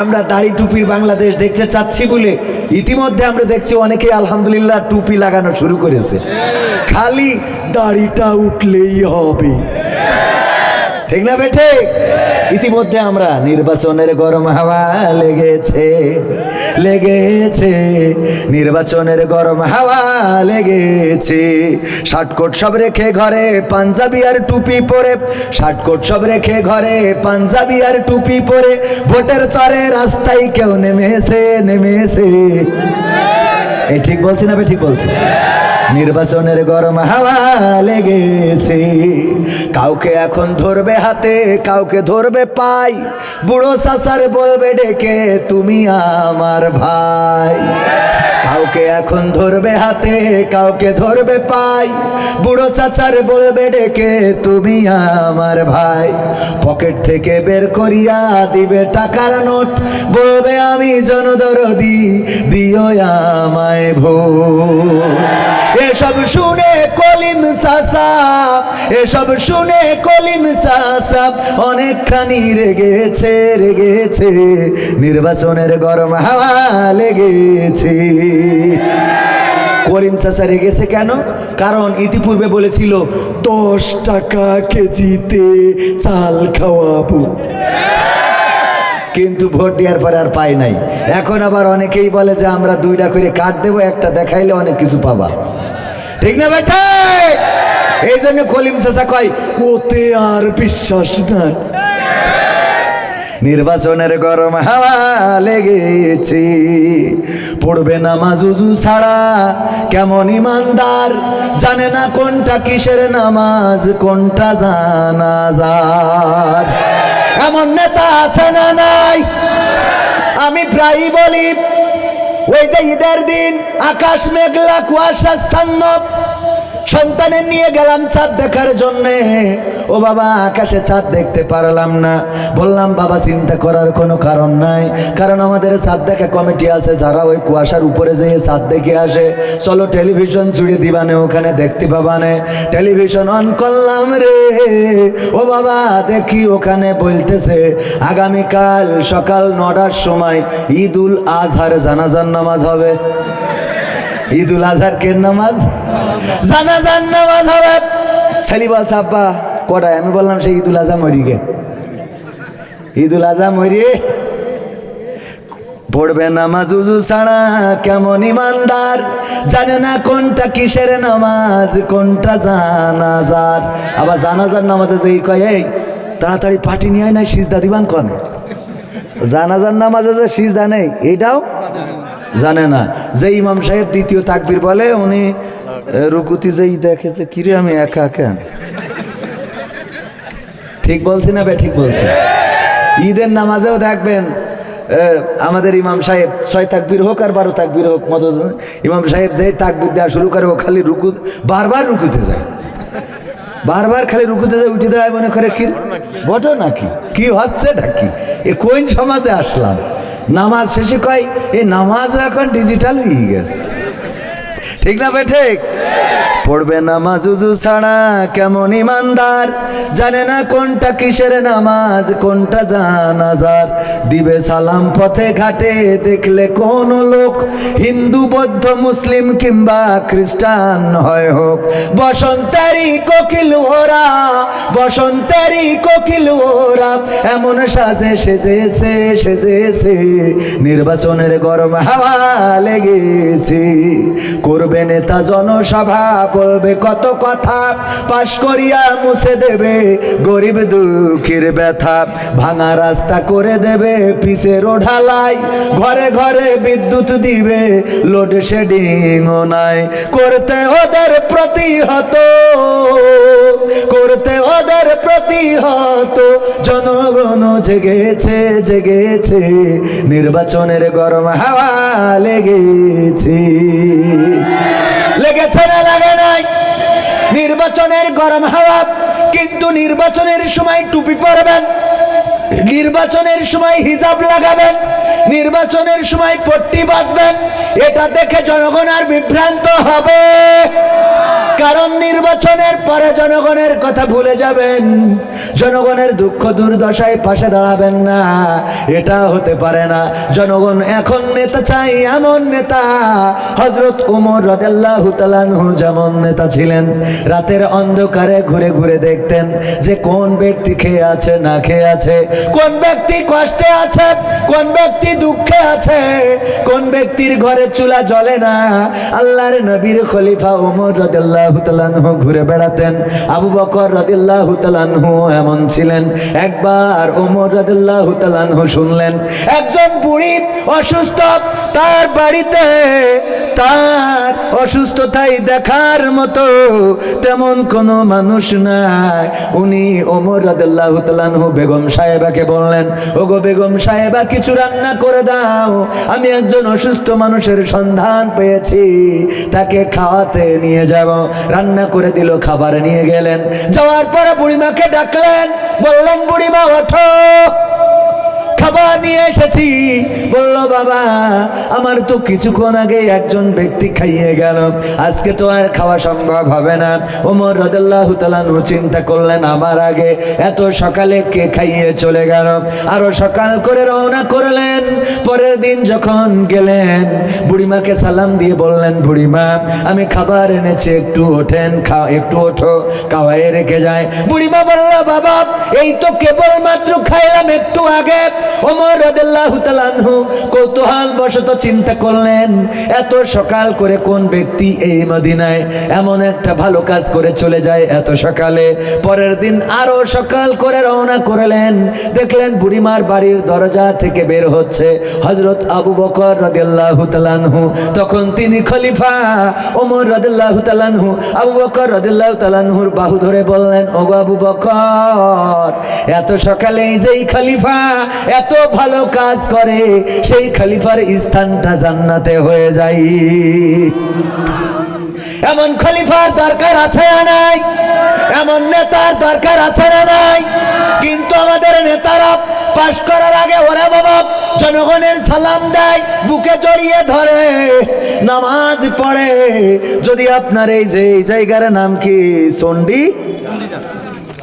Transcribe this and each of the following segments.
আমরা দাড়ি টুপির বাংলাদেশ দেখতে চাচ্ছি বলে ইতিমধ্যে আমরা দেখছি অনেকেই আলহামদুলিল্লাহ টুপি লাগানো শুরু করেছে। খালি দাড়িটা উঠলেই হবে। ঠিক না বেঠে? ইতিমধ্যে আমরা নির্বাচনের গরম হাওয়া লেগেছে লেগেছে। নির্বাচনের গরম হাওয়া লেগেছে। শার্টকোট সব রেখে ঘরে পাঞ্জাবি আর টুপি পরে, শার্টকোট সব রেখে ঘরে পাঞ্জাবি আর টুপি পরে। ভোটের তরে রাস্তায় কেউ নেমেছে নেমেছে। এই ঠিক বলছি না বে ঠিক বলছি? নির্বাচনের গরম হাওয়া লেগেছে। কাউকে এখন ধরবে হাতে, কাউকে ধরবে পাই বুড়ো সাসার বলবে, ডেকে তুমি আমার ভাই। কাউকে এখন ধরবে হাতে, কাউকে ধরবে পাই বুড়ো চাচার বলবে, ডেকে তুমি আমার ভাই। পকেট থেকে বের করিয়া দিবে টাকার নোট। বলবে, আমি জনদরদি, দিও আমায় ভো এসব শুনে কলিম সাসা, এসব শুনে কলিম সাসা, অনেকখানি রেগেছে রেগেছে, নির্বাচনের গরম হাওয়া লেগেছে। করিম চাষা রেগেছে কেন? কারণ ইতিপূর্বে বলেছিল, দশ টাকা কেজিতে চাল খাওয়াবো। কিন্তু ভোট দেওয়ার পরে আর পাই নাই। এখন আবার অনেকেই বলে যে, আমরা দুইটা করে কাট দেবো, একটা দেখাইলে অনেক কিছু পাবা। ঠিক না বেটা এই জন্য কলিম চাষা কয়, ওতে আর বিশ্বাস নাই। নির্বাচনের গরম হাওয়া লেগেছে। পড়বে নামাজ উজু ছাড়া কেমন ইমানদার? জানে না কোনটা কিসের নামাজ, কোনটা জানাজার। এমন নেতা আছে না নাই? আমি প্রায়ই বলি ওই যে ঈদের দিন আকাশ মেঘলা কুয়াশাচ্ছন্ন। সন্তানের নিয়ে গেলাম চাঁদ দেখার জন্যে। ও বাবা, আকাশে চাঁদ দেখতে পারলাম না। বললাম, বাবা, চিন্তা করার কোনো কারণ নাই। কারণ আমাদের চাঁদ দেখা কমিটি আছে, যারা ওই কুয়াশার উপরে যেয়ে চাঁদ দেখে আসে। চলো, টেলিভিশন জুড়ে দিবানে, ওখানে দেখতে পাবানে। টেলিভিশন অন করলাম রে। ও বাবা, দেখি ওখানে বলতেছে, আগামীকাল সকাল নটার সময় ঈদ উল আজহার জানাজার নামাজ হবে। ঈদ উল আজহার কের নামাজ? জানাজার নামাজ হবে। ছেলি বলছে, আব্বা কটায়? আমি বললাম সে ঈদ উল আজহা মরি গে ঈদ উল আজহা মরি পড়বে নামাজ উজু ছাড়া কেমন ইমানদার? জানে না কোনটা কিসের নামাজ, কোনটা জানাজার। আবার জানাজার নামাজে যেই কয় তাড়াতাড়ি পাটি নিয়ে আয় না সিজদা দিবান কনে? জানাজার নামাজে যে সিজদা নেই এইটাও জানে না। যে ইমাম সাহেব দ্বিতীয় তাকবির বলে, উনি রুকুতি যেই দেখে যে, কিরে আমি একা কেন? ঠিক বলছি না বে, ঠিক বলছি। ঈদের নামাজেও দেখবেন আমাদের ইমাম সাহেব ছয় তাকবির হোক আর বারো তাকবির হোক, মত ইমাম সাহেব যে তাকবির দেওয়া শুরু করে, ও খালি রুকু, বারবার রুকুতে যায়। বারবার খালি রুকুতে যায়, উঠে দাঁড়ায় মনে করে, কি বটো নাকি? কি হচ্ছে নাকি এ কোন সমাজে আসলাম? নামাজ শেষে কয় এই নামাজ এখন ডিজিটাল হয়ে গেছে। ঠিক না বে ঠিক? পড়বে নামাজ উজু ছাড়া কেমন ইমানদার? জানে না কোনটা কিসের নামাজ, কোনটা জানাজার? দিবে সালাম পথে ঘাটে, দেখলে কোন লোক। হিন্দু, বৌদ্ধ, মুসলিম কিংবা খ্রিস্টান হয় হোক। বসন্তেরই কোকিল ওরা, বসন্তেরই কোকিল ওরা। এমন সাজে সেজেছে সেজেছে নির্বাচনের গরম হাওয়া লেগেছে। করবে নেতা জনসভা, বলবে কত কথা। পাশ করিয়া মুছে দেবে গরিব দুঃখীর ব্যথা। ভাঙা রাস্তা করে দেবে পিসের ঢালাই। ঘরে ঘরে বিদ্যুৎ দিবে, লোড শেডিংও নাই। করতে ওদের প্রতিহত, করতে ওদের প্রতিহত। জনগণ জেগেছে জেগেছে, নির্বাচনের গরম হাওয়া লেগেছে। লেগেছে না, লাগে নাই। নির্বাচনের গরম হাওয়া, কিন্তু নির্বাচনের সময় টুপি পরবেন, নির্বাচনের সময় হিজাব লাগাবেন, নির্বাচনের সময় পট্টি বাঁধবেন, এটা দেখে জনগণ আর বিভ্রান্ত হবে। কারণ নির্বাচনের পরে জনগণের কথা ভুলে যাবেন। জনগণের দুঃখ দুর্দশায় পাশে দাঁড়াবেন না। এটা হতে পারে না। জনগণ এখন নেতা চাই এমন নেতা। হজরত উমর রদেল্লাহ তালানহু যেমন নেতা ছিলেন। রাতের অন্ধকারে ঘুরে ঘুরে দেখতেন যে কোন ব্যক্তি খেয়ে আছে, না খেয়ে আছে। কোন ব্যক্তি কষ্টে আছে, কোন ব্যক্তি দুঃখে আছে। কোন ব্যক্তির ঘরে চুলা জ্বলে না। আল্লাহর নবীর খলিফা ওমর রদিল্লাহ তালানহু ঘুরে বেড়াতেন। আবু বকর রদিল্লাহ এমন ছিলেন। একবার ওমর রদিল্লাহ শুনলেন, একজন বুড়ি অসুস্থ তার বাড়িতে, তার অসুস্থতাই দেখার মতো তেমন কোনো মানুষ নাই। উনি ওমর রাদিল্লাহু বেগম সাহেবাকে বললেন, ওগো বেগম সাহেবা, কিছু রান্না করে দাও। আমি একজন অসুস্থ মানুষের সন্ধান পেয়েছি, তাকে খাওয়াতে নিয়ে যাব। রান্না করে দিল খাবার নিয়ে গেলেন। যাওয়ার পরে বুড়িমাকে ডাকলেন বললেন বুড়িমা ওঠো। খাবার নিয়ে এসেছি। বলল, বাবা, আমার তো কিছুক্ষণ আগে একজন ব্যক্তি খাইয়ে গেল। আজকে তো আর খাওয়া সম্ভব হবে না। ওমর রদাল্লাহ তালানু চিন্তা করলেন, আমার আগে এত সকালে কে খাইয়ে চলে গেল? আরও সকাল করে রওনা করলেন। পরের দিন যখন গেলেন, বুড়িমাকে সালাম দিয়ে বললেন, বুড়িমা, আমি খাবার এনেছি, একটু ওঠেন, খাও, একটু ওঠো খাওয়াই রেখে যায়। বুড়িমা বলল, বাবা, এই তো কেবল মাত্র খাইলাম একটু আগে। কৌতূহল বশত চিন্তা করলেন, এত সকাল করে কোন ব্যক্তি এই মদিনায় এমন একটা ভালো কাজ করে চলে যায় এত সকালে? পরের দিন আরও সকাল করে রওনা করলেন। দেখলেন বুড়িমার বাড়ির দরজা থেকে বের হচ্ছে হজরত আবু বকর আনহু। তখন তিনি খলিফা ওমর রাদিয়াল্লাহু তাআলা আনহু, আবু বকর আনহুর বাহু ধরে বললেন, ওগো আবু বকর, এত সকালে যেই খলিফা এত ভালো কাজ করে, সেই খলিফার স্থানটা জান্নাতে হয়ে যায়। এমন খলিফার দরকার আছে না নাই? এমন নেতার দরকার আছে না নাই? কিন্তু আমাদের নেতারা পাশ করার আগে ওরা বাবা জনগণের সালাম দেয়, বুকে জড়িয়ে ধরে, নামাজ পড়ে। যদি আপনার এই যে, এই জায়গার নাম কি? চণ্ডী?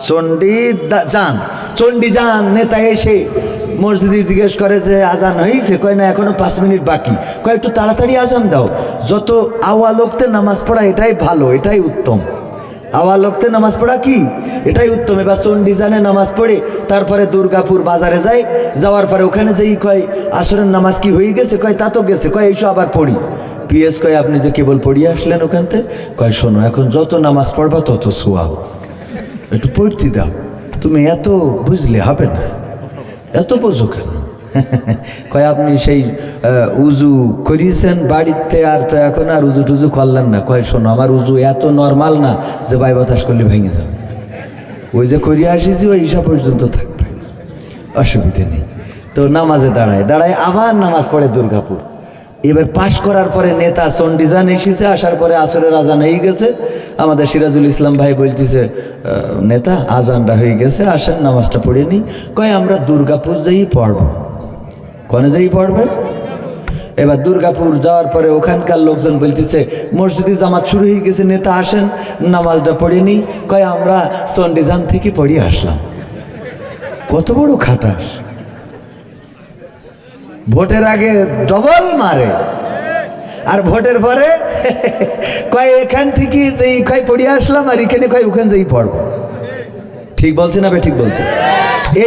চণ্ডী যান চণ্ডী যান, নেতা এসে মসজিদে জিজ্ঞেস করে যে আজান হয়েছে কয়, না, এখনও পাঁচ মিনিট বাকি। কয়, একটু তাড়াতাড়ি আজান দাও। যত আওয়া লোকতে নামাজ পড়া, এটাই ভালো, এটাই উত্তম। আওয়া লোকতে নামাজ পড়া কি? এটাই উত্তম। এবার চণ্ডী জানে নামাজ পড়ে, তারপরে দুর্গাপুর বাজারে যায়, যাওয়ার পরে ওখানে যেই কয়, আসরের নামাজ কি হয়ে গেছে? কয়, তা তো গেছে। কয়, এইসব আবার পড়ি। পিএস কয়, আপনি যে কেবল পড়িয়ে আসলেন ওখানতে? কয়, শোনো, এখন যত নামাজ পড়বা, তত শোয়াও একটু পড়তে দাও। তুমি এত বুঝলে হবে না। এত বোঝো কেন? কয়, আপনি সেই উজু করিয়েছেন বাড়িতে, আর তো এখন আর উজু টুজু করলেন না। কয়, শোনো, আমার উজু এত নর্মাল না যে বাই বাতাস করলে ভেঙে যাবে। ওই যে করিয়া আসিছি, ওই ঈশা পর্যন্ত থাকবে। অসুবিধে নেই। তো নামাজে দাঁড়ায়। দাঁড়ায় আবার নামাজ পড়ে দুর্গাপুর। এবার পাশ করার পরে নেতা চন্ডিজান এসেছে, আসার পরে আসরের আজান হয়ে গেছে। আমাদের সিরাজুল ইসলাম ভাই বলতেছে নেতা, আজানটা হয়ে গেছে, আসেন, নামাজটা পড়ে নি কয়, আমরা দুর্গাপুর যাই পড়ব। কনে যাই পড়বে? এবার দুর্গাপুর যাওয়ার পরে ওখানকার লোকজন বলতেছে, মসজিদে জামাত শুরু হয়ে গেছে, নেতা আসেন, নামাজটা পড়ে নি কয়, আমরা চন্ডিজান থেকে পড়িয়ে আসলাম। কত বড় খাটাস। ভোটের আগে ডবল মারে। আর ভোটের পরে কয় এখান থেকে যেই কয় পড়িয়ে আসলাম আর এখানে কয় ওখান যেই পড়ব। ঠিক বলছি না ঠিক বলছি?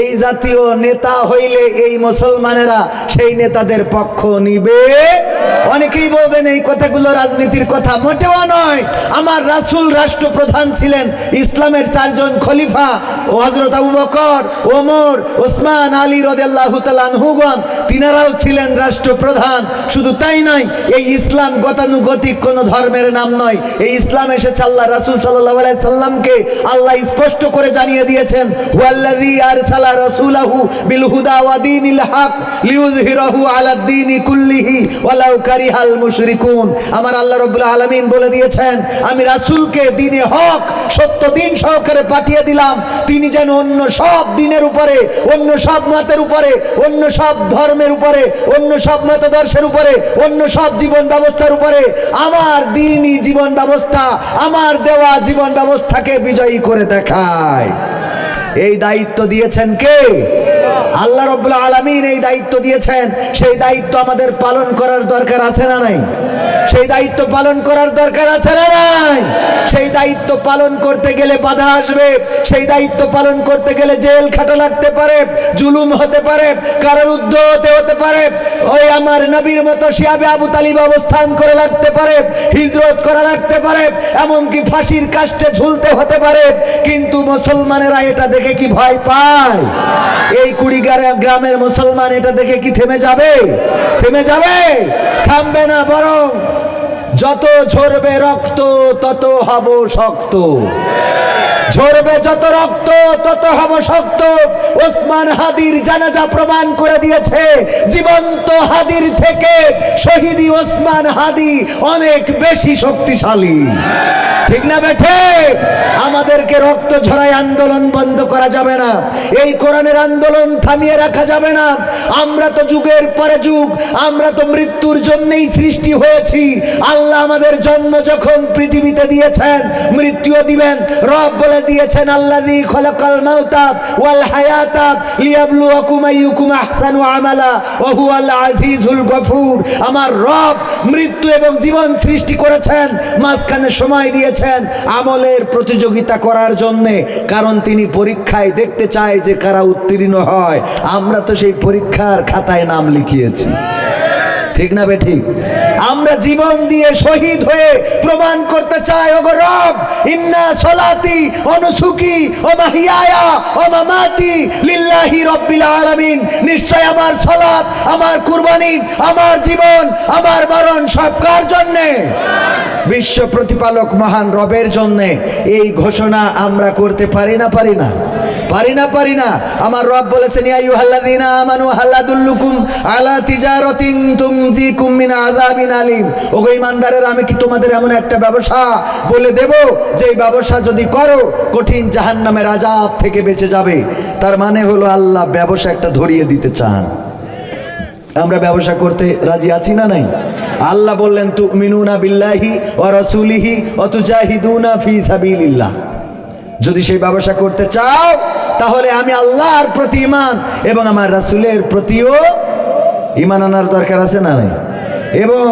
এই জাতীয় নেতা হইলে এই মুসলমানেরা সেই নেতাদের পক্ষ নিবে। অনেকেই বলবেন এই কথাগুলো রাজনীতির কথা, মোটেও নয়। আমার রাসূল রাষ্ট্রপ্রধান ছিলেন ইসলামের চারজন খলিফা, ও হজরত আবু বকর, ওমর, ওসমান, আলী রদেল্লাহ তালানহুগণ তিনারাও ছিলেন রাষ্ট্রপ্রধান। শুধু তাই নয়, এই ইসলাম গতানুগতিক কোনো ধর্মের নাম নয়। এই ইসলাম এসেছে আল্লাহ রাসূল আলাইহি সাল্লামকে আল্লাহ স্পষ্ট করে জানিয়ে দিয়েছেন। হুয়াল্লাযী আরসালা রাসূলাহু বিল হুদা ওয়া দীনিল হক লিইয়ুযহিরাহু আলা দ্বীনি কুল্লিহি ওয়ালাউ কারিহাল মুশরিকুন। আমার আল্লাহ রাব্বুল আলামিন বলে দিয়েছেন, আমি রাসূলকে হক, সত্য দিন সহকারে পাঠিয়ে দিলাম। তিনি যেন অন্য সব দিনের উপরে, অন্য সব মতের উপরে, অন্য সব ধর্মের উপরে, অন্য সব মতদর্শের উপরে, অন্য সব জীবন ব্যবস্থার উপরে, আমার দিনই জীবন ব্যবস্থা, আমার দেওয়া জীবন ব্যবস্থাকে বিজয়ী করে দেখায়। এই দায়িত্ব দিয়েছেন কে? আল্লাহ রব্বুল আলমিন এই দায়িত্ব দিয়েছেন। সেই দায়িত্ব আমাদের পালন করার দরকার আছে না নাই? সেই দায়িত্ব পালন করার দরকার আছে না নাই? সেই দায়িত্ব পালন করতে গেলে বাধা আসবে। সেই দায়িত্ব পালন করতে গেলে জেল খাটা লাগতে পারে, জুলুম হতে পারে কারারুদ্ধ হতে হতে পারে। ওই আমার নবীর মতো শিয়াবে আবু তালিব অবস্থান করে লাগতে পারে, হিজরত করা লাগতে পারে, এমনকি ফাঁসির কাষ্টে ঝুলতে হতে পারে। কিন্তু মুসলমানেরা এটা দেখে কি ভয় পায়? এই কুড়িগার গ্রামের মুসলমান এটা দেখে কি থেমে যাবে? থেমে যাবে? থামবে না বরং যত ঝরবে রক্ত, তত হব শক্ত। ঝরবে যত রক্ত, তত হব শক্ত। ওসমান হাদির জানাজা প্রমাণ করে দিয়েছে, জীবন্ত হাদির থেকে শহীদি ওসমান হাদি অনেক বেশি শক্তিশালী। ঠিক না বেঠে? আমাদেরকে রক্ত ঝরাই আন্দোলন বন্ধ করা যাবে না। এই কোরআনের আন্দোলন থামিয়ে রাখা যাবে না। আমরা তো যুগের পরে যুগ, আমরা তো মৃত্যুর জন্যই সৃষ্টি হয়েছি। আল্লাহ আমাদের জন্ম যখন পৃথিবীতে দিয়েছেন, মৃত্যুও দিবেন, রব বলে দিয়েছেন, আল্লাযী খলাকাল মাউতা ওয়াল হায়াতা লিয়াবলুয়াকুম আইয়ুকুম আহসানু আমালা ওয়া হুয়াল আজিজুল গফুর। আমার রব মৃত্যু এবং জীবন সৃষ্টি করেছেন, মাঝখানে সময় দিয়েছেন আমলের প্রতিযোগিতা করার জন্যে, কারণ তিনি পরীক্ষায় দেখতে চায় যে কারা উত্তীর্ণ হয়। আমরা তো সেই পরীক্ষার খাতায় নাম লিখিয়েছি। ঠিক না বে ঠিক? আমরা জীবন দিয়ে শহীদ হয়ে প্রমাণ করতে চাই, ওগো রব। ইন্না সলাতি অনুসুকি, ও মাহিয়ায়া, ও মামাতি, লিল্লাহি রব্বিল আলামিন। নিশ্চয় আমার সলাত আমার কুরবানি, আমার জীবন, আমার মরণ সব কার জন্যে? বিশ্ব প্রতিপালক মহান রবের জন্যে এই ঘোষণা আমরা করতে পারি না পারি না। পারি না পারি না। আমার রব বলেছেন, ইয়া আইয়ুহাল্লাযীনা আমানু হাল্লাদুল্লুকুম আলা তিজারাতিন তুমজিকুম মিন আযাবিন আলিম। ওগো ইমানদারের আমি কি তোমাদের এমন একটা ব্যবসা বলে দেব যে ব্যবসা যদি করো, কঠিন জাহান্নামের আযাব থেকে বেঁচে যাবে? তার মানে হলো আল্লাহ ব্যবসা একটা ধরিয়ে দিতে চান। আমরা ব্যবসা করতে রাজি আছি না নাই? আল্লাহ বললেন তু মিনুনা বিল্লাহি ও রসুলিহি অতুজাহিদুনা ফি সাবিলিল্লাহ। যদি সেই ব্যবসা করতে চাও তাহলে আমি আল্লাহর প্রতি ইমান এবং আমার রাসুলের প্রতিও ইমান আনার দরকার আছে না নাই? এবং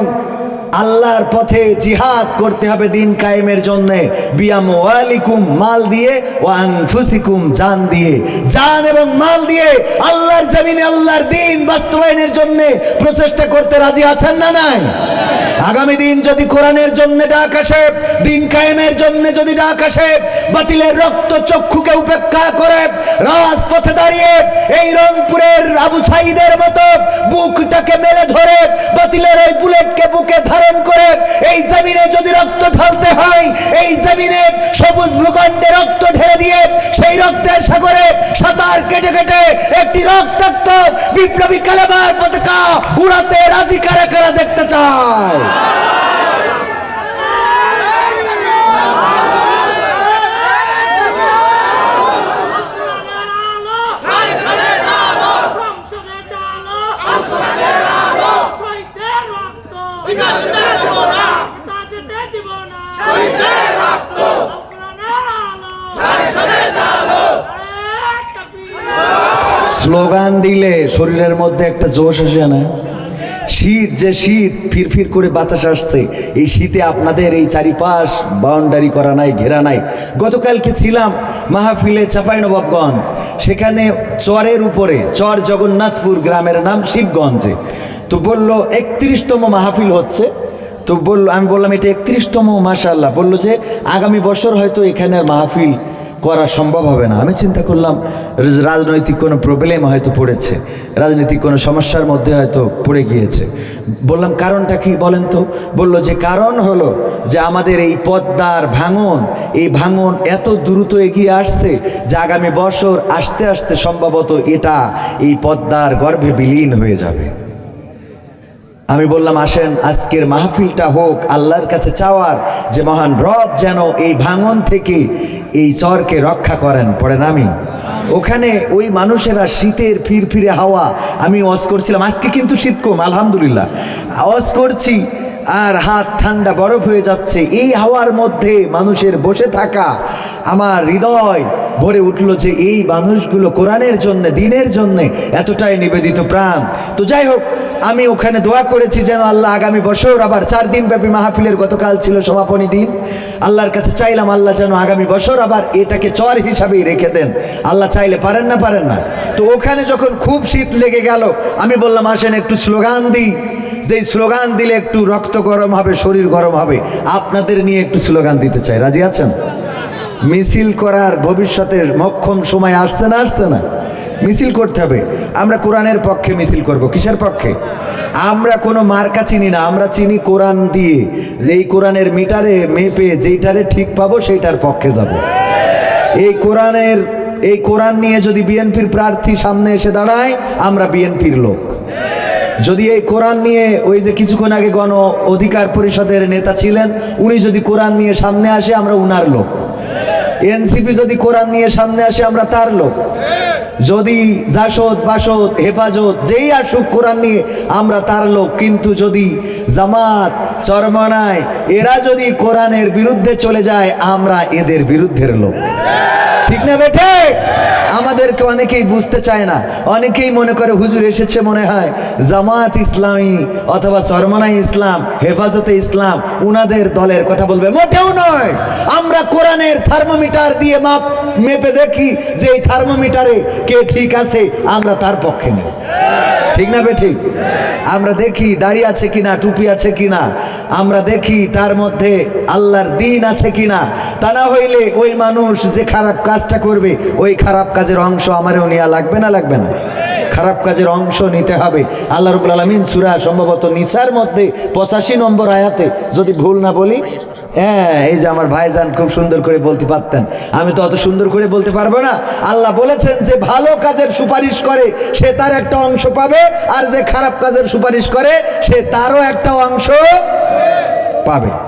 আল্লাহর পথে জিহাদ করতে হবে দিন কায়েমের জন্য। বিয়াম ওয়ালিকুম মাল দিয়ে ও আনফুসিকুম, জান দিয়ে। জান এবং মাল দিয়ে আল্লাহর জমিনে আল্লাহর দিন বাস্তবায়নের জন্য প্রচেষ্টা করতে রাজি আছেন না নাই? আগামী দিন যদি কোরআনের জন্য ডাক আসে, দিন কায়েমের জন্য যদি ডাক আসে, বাতিলের রক্ত চক্ষুকে উপেক্ষা করে রাজপথে দাঁড়িয়ে এই রংপুরের আবু সাইদের মতো বুকটাকে মেলে ধরে বাতিলের ওই বুলেটকে বুকে ধারণ করে এই জমিনে যদি রক্ত ঢালতে হয়, এই জমিনে সবুজ ভূখণ্ডে রক্ত ঢেলে দিয়ে সেই রক্তের সাগরে সাঁতার কেটে কেটে একটি রক্তাক্ত বিপ্লবী কালেমার পতাকা উড়াতে রাজি কারা কারা দেখতে চায় সংসদে চালো শহীদের রক্ত তাজেতে দিব না শহীদের রক্ত আলো আরে কবির স্লোগান দিলে শরীরের মধ্যে একটা জোশ আসে না? শীত যে শীত, ফিরফির করে বাতাস আসছে। এই শীতে আপনাদের এই চারিপাশ বাউন্ডারি করা নাই, ঘেরা নাই। গতকালকে ছিলাম মাহফিলে চাঁপাইনবাবগঞ্জ। সেখানে চরের উপরে, চর জগন্নাথপুর গ্রামের নাম শিবগঞ্জে। তো বলল, একত্রিশতম মাহফিল হচ্ছে। তো বলল, আমি বললাম, এটা একত্রিশতম মাসাল্লাহ বলল যে, আগামী বছর হয়তো এখানে আর মাহফিল করা সম্ভব হবে না। আমি চিন্তা করলাম রাজনৈতিক কোনো প্রবলেম হয়তো পড়েছে, রাজনৈতিক কোনো সমস্যার মধ্যে হয়তো পড়ে গিয়েছে। বললাম, কারণটা কি বলেন তো? বলল যে, কারণ হলো যে আমাদের এই পদ্মার ভাঙন, এই ভাঙন এত দ্রুত এগিয়ে আসছে যে আগামী বছর আস্তে আস্তে সম্ভবত এটা এই পদ্মার গর্ভে বিলীন হয়ে যাবে। আমি বললাম, আসেন, আজকের মাহফিলটা হোক আল্লাহর কাছে চাওয়ার যে মহান রব যেন এই ভাঙন থেকে এই চরকে রক্ষা করেন। পড়েন আমি ওখানে ওই মানুষেরা শীতের ফিরফিরে হাওয়া, আমি অস করছিলাম। আজকে কিন্তু শীত কম, আলহামদুলিল্লাহ। অস করছি আর হাত ঠান্ডা বরফ হয়ে যাচ্ছে। এই হাওয়ার মধ্যে মানুষের বসে থাকা আমার হৃদয় ভরে উঠল যে এই মানুষগুলো কোরআনের জন্য, দিনের জন্য এতটাই নিবেদিত প্রাণ। তো যাই হোক আমি ওখানে দোয়া করেছি যেন আল্লাহ আগামী বছর আবার চার দিন ব্যাপী মাহফিলের গতকাল ছিল সমাপনী দিন। আল্লাহর কাছে চাইলাম আল্লাহ যেন আগামী বছর আবার এটাকে চর হিসাবেই রেখে দেন। আল্লাহ চাইলে পারেন না পারেন না। তো ওখানে যখন খুব শীত লেগে গেল, আমি বললাম, আসেন, একটু স্লোগান দিই। যেই স্লোগান দিলে একটু রক্ত গরম হবে, শরীর গরম হবে। আপনাদের নিয়ে একটু স্লোগান দিতে চাই। রাজি আছেন? মিছিল করার ভবিষ্যতের মক্ষম সময় আসছে না আসছে না। মিছিল করতে হবে। আমরা কোরআনের পক্ষে মিছিল করব। কিসের পক্ষে? আমরা কোনো মার্কা চিনি না, আমরা চিনি কোরআন দিয়ে। এই কোরআনের মিটারে মেপে যেইটারে ঠিক পাবো, সেইটার পক্ষে যাব। এই কোরআনের, এই কোরআন নিয়ে যদি বিএনপির প্রার্থী সামনে এসে দাঁড়ায়, আমরা বিএনপির লোক। যদি এই কোরআন নিয়ে ওই যে কিছুক্ষণ আগে গণ অধিকার পরিষদের নেতা ছিলেন, উনি যদি কোরআন নিয়ে সামনে আসে, আমরা উনার লোক। এনসিপি যদি কোরআন নিয়ে সামনে আসে, আমরা তার লোক। যদি জাসদ, বাসদ, হেফাজত, যেই আসুক কোরআন নিয়ে, আমরা তার লোক। কিন্তু যদি জামাত, চরমানায়, এরা যদি কোরআনের বিরুদ্ধে চলে যায়, আমরা এদের বিরুদ্ধের লোক। ঠিক না বেঠে আমাদেরকে অনেকেই বুঝতে চায় না। অনেকেই মনে করে হুজুর এসেছে মনে হয় জামাত ইসলামী অথবা সরমানা ইসলাম, হেফাজতে ইসলাম, উনাদের দলের কথা বলবে। মোটেও নয়। আমরা কোরআনের থার্মোমিটার দিয়ে মাপ মেপে দেখি যে এই থার্মোমিটারে কে ঠিক আছে, আমরা তার পক্ষে নেই ঠিক না বে ঠিক? আমরা দেখি দাড়ি আছে কিনা, টুপি আছে কিনা। আমরা দেখি তার মধ্যে আল্লাহর দিন আছে কিনা। তা না হইলে ওই মানুষ যে খারাপ কাজটা করবে, ওই খারাপ কাজের অংশ আমারও নেওয়া লাগবে না লাগবে না? খারাপ কাজের অংশ নিতে হবে। আল্লাহ রবুল আলমিন সুরা সম্ভবত নিসার মধ্যে পঁচাশি নম্বর আয়াতে যদি ভুল না বলি হ্যাঁ এই যে আমার ভাইজান খুব সুন্দর করে বলতে পারতেন। আমি তো অত সুন্দর করে বলতে পারব না। আল্লাহ বলেছেন যে ভালো কাজের সুপারিশ করে, সে তার একটা অংশ পাবে, আর যে খারাপ কাজের সুপারিশ করে, সে তারও একটা অংশ পাবে।